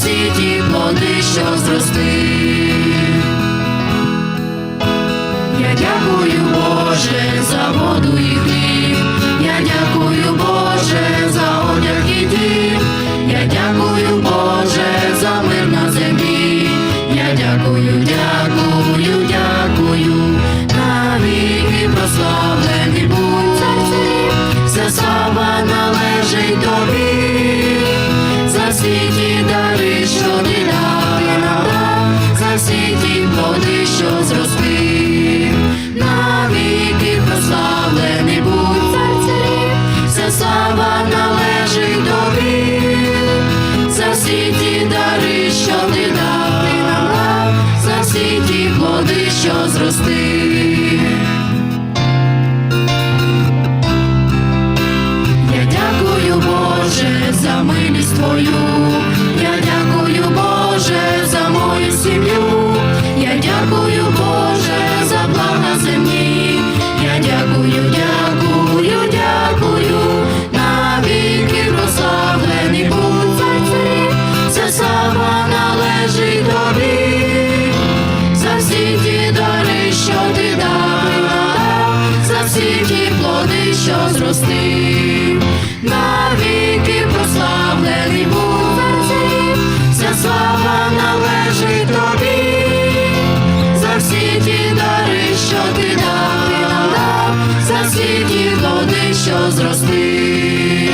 за всі що зрости. Навіки прославлений будь цар царів, вся слава належить тобі. За всі ті дари, що ти дав, ти нам за всі ті плоди, що зрости. Я дякую, Боже, за милість Твою. Я дякую, Боже, за дякую, Боже, за блага земні. Я дякую, дякую, дякую. Навіки прославлений будь цар царів. Вся слава належить тобі. За всі ті дари, що ти дав, за всі ті плоди, що зростив. Навіки ті плоди, що зрости,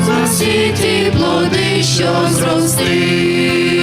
за всі плоди, що зростив.